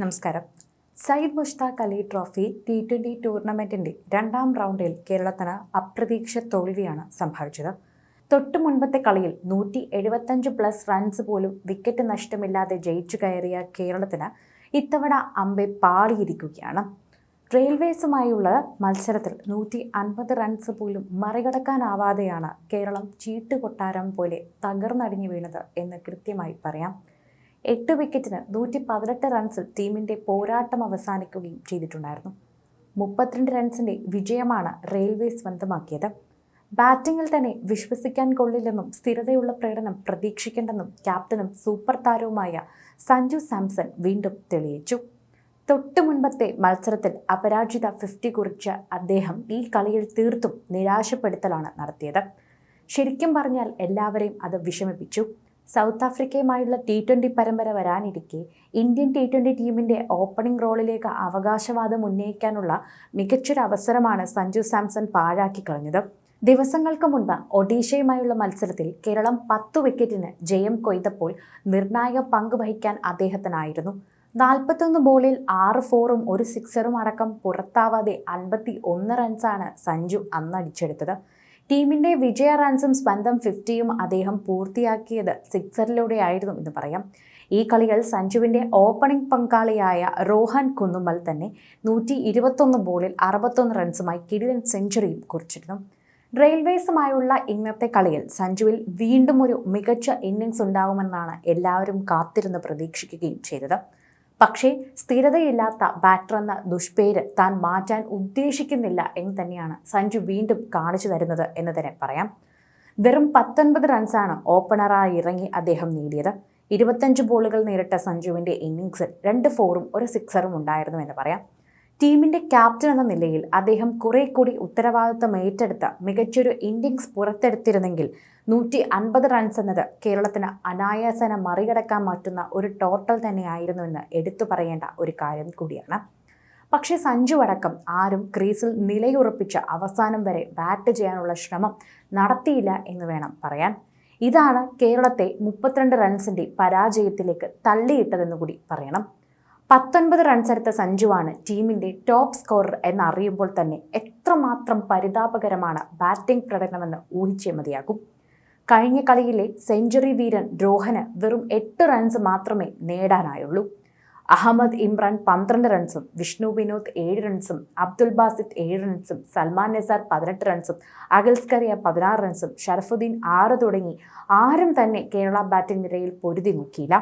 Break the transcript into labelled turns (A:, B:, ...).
A: നമസ്കാരം. Syed Mushtaq Ali trophy T twenty ടൂർണമെന്റിന്റെ രണ്ടാം റൗണ്ടിൽ കേരളത്തിന് അപ്രതീക്ഷിത തോൽവിയാണ് സംഭവിച്ചത്. തൊട്ടു മുൻപത്തെ കളിയിൽ നൂറ്റി എഴുപത്തഞ്ച് പ്ലസ് റൺസ് പോലും വിക്കറ്റ് നഷ്ടമില്ലാതെ ജയിച്ചു കയറിയ കേരളത്തിന് ഇത്തവണ അമ്പെ പാളിയിരിക്കുകയാണ്. റെയിൽവേസുമായുള്ള മത്സരത്തിൽ നൂറ്റി അൻപത് റൺസ് പോലും മറികടക്കാനാവാതെയാണ് കേരളം ചീട്ടുകൊട്ടാരം പോലെ തകർന്നടിഞ്ഞു വീണത് എന്ന് കൃത്യമായി പറയാം. എട്ട് വിക്കറ്റിന് നൂറ്റി പതിനെട്ട് റൺസിൽ ടീമിന്റെ പോരാട്ടം അവസാനിക്കുകയും ചെയ്തിട്ടുണ്ടായിരുന്നു. മുപ്പത്തിരണ്ട് റൺസിന്റെ വിജയമാണ് റെയിൽവേ സ്വന്തമാക്കിയത്. ബാറ്റിങ്ങിൽ തന്നെ വിശ്വസിക്കാൻ കൊള്ളില്ലെന്നും സ്ഥിരതയുള്ള പ്രകടനം പ്രതീക്ഷിക്കേണ്ടെന്നും ക്യാപ്റ്റനും സൂപ്പർ താരവുമായ സഞ്ജു സാംസൺ വീണ്ടും തെളിയിച്ചു. തൊട്ടു മുൻപത്തെ മത്സരത്തിൽ അപരാജിത ഫിഫ്റ്റി കുറിച്ച അദ്ദേഹം ഈ കളിയിൽ തീർത്തും നിരാശപ്പെടുത്തലാണ് നടത്തിയത്. ശരിക്കും പറഞ്ഞാൽ എല്ലാവരെയും അത് വിഷമിപ്പിച്ചു. സൗത്ത് ആഫ്രിക്കയുമായുള്ള ടി ട്വന്റി പരമ്പര വരാനിരിക്കെ ഇന്ത്യൻ ടി ട്വന്റി ടീമിന്റെ ഓപ്പണിംഗ് റോളിലേക്ക് അവകാശവാദം ഉന്നയിക്കാനുള്ള മികച്ചൊരു അവസരമാണ് സഞ്ജു സാംസൺ പാഴാക്കി കളഞ്ഞത്. ദിവസങ്ങൾക്ക് മുൻപ് ഒഡീഷയുമായുള്ള മത്സരത്തിൽ കേരളം പത്ത് വിക്കറ്റിന് ജയം കൊയ്തപ്പോൾ നിർണായക പങ്ക് വഹിക്കാൻ അദ്ദേഹത്തിനായിരുന്നു. നാൽപ്പത്തൊന്ന് ബോളിൽ ആറ് ഫോറും ഒരു സിക്സറും അടക്കം പുറത്താവാതെ അൻപത്തി ഒന്ന് റൺസാണ് സഞ്ജു അന്നടിച്ചെടുത്തത് ടീമിന്റെ വിജയ റൺസും സ്വന്തം ഫിഫ്റ്റിയും അദ്ദേഹം പൂർത്തിയാക്കിയത് സിക്സറിലൂടെയായിരുന്നു എന്ന് പറയാം. ഈ കളികൾ സഞ്ജുവിന്റെ ഓപ്പണിംഗ് പങ്കാളിയായ റോഹൻ കുന്നുമ്മൽ തന്നെ നൂറ്റി ഇരുപത്തൊന്ന് ബോളിൽ അറുപത്തൊന്ന് റൺസുമായി കിടിലൻ സെഞ്ചുറിയും കുറിച്ചിരുന്നു. റെയിൽവേസുമായുള്ള ഇന്നത്തെ കളിയിൽ സഞ്ജുവിൽ വീണ്ടും ഒരു മികച്ച ഇന്നിങ്സ് ഉണ്ടാവുമെന്നാണ് എല്ലാവരും കാത്തിരുന്ന് പ്രതീക്ഷിക്കുകയും ചെയ്തത്. പക്ഷേ സ്ഥിരതയില്ലാത്ത ബാറ്റർ എന്ന ദുഷ്പേര് താൻ മാറ്റാൻ ഉദ്ദേശിക്കുന്നില്ല എന്ന് തന്നെയാണ് സഞ്ജു വീണ്ടും കാണിച്ചു തരുന്നത് എന്ന് തന്നെ പറയാം. വെറും പത്തൊൻപത് റൺസാണ് ഓപ്പണറായി ഇറങ്ങി അദ്ദേഹം നേടിയത്. ഇരുപത്തഞ്ച് ബോളുകൾ നേരിട്ട സഞ്ജുവിന്റെ ഇന്നിങ്സിൽ രണ്ട് ഫോറും ഒരു സിക്സറും ഉണ്ടായിരുന്നു എന്ന് പറയാം. ടീമിന്റെ ക്യാപ്റ്റൻ എന്ന നിലയിൽ അദ്ദേഹം കുറെ കൂടി ഉത്തരവാദിത്തം ഏറ്റെടുത്ത മികച്ചൊരു ഇന്നിങ്സ് പുറത്തെടുത്തിരുന്നെങ്കിൽ നൂറ്റി അൻപത് റൺസ് എന്നത് കേരളത്തിന് അനായാസന മറികടക്കാൻ പറ്റുന്ന ഒരു ടോട്ടൽ തന്നെയായിരുന്നുവെന്ന് എടുത്തു പറയേണ്ട ഒരു കാര്യം കൂടിയാണ്. പക്ഷേ സഞ്ജു അടക്കം ആരും ക്രീസിൽ നിലയുറപ്പിച്ച അവസാനം വരെ ബാറ്റ് ചെയ്യാനുള്ള ശ്രമം നടത്തിയില്ല എന്ന് വേണം പറയാൻ. ഇതാണ് കേരളത്തെ മുപ്പത്തിരണ്ട് റൺസിന്റെ പരാജയത്തിലേക്ക് തള്ളിയിട്ടതെന്ന് കൂടി പറയണം. പത്തൊൻപത് റൺസ് എടുത്ത സഞ്ജുവാണ് ടീമിന്റെ ടോപ്പ് സ്കോറർ എന്നറിയുമ്പോൾ തന്നെ എത്രമാത്രം പരിതാപകരമാണ് ബാറ്റിംഗ് പ്രകടനമെന്ന് ഊഹിച്ചേ മതിയാകും. കഴിഞ്ഞ കളിയിലെ സെഞ്ചുറി വീരൻ രോഹന് വെറും എട്ട് റൺസ് മാത്രമേ നേടാനായുള്ളൂ. അഹമ്മദ് ഇമ്രാൻ പന്ത്രണ്ട് റൺസും വിഷ്ണു വിനോദ് ഏഴ് റൺസും അബ്ദുൽ ബാസിദ് ഏഴ് റൺസും സൽമാൻ നസാർ പതിനെട്ട് റൺസും അഗൽസ്കറിയ പതിനാറ് റൺസും ഷറഫുദ്ദീൻ ആറ് തുടങ്ങി ആരും തന്നെ കേരള ബാറ്റിംഗ് നിരയിൽ പൊരുതി നോക്കിയില്ല.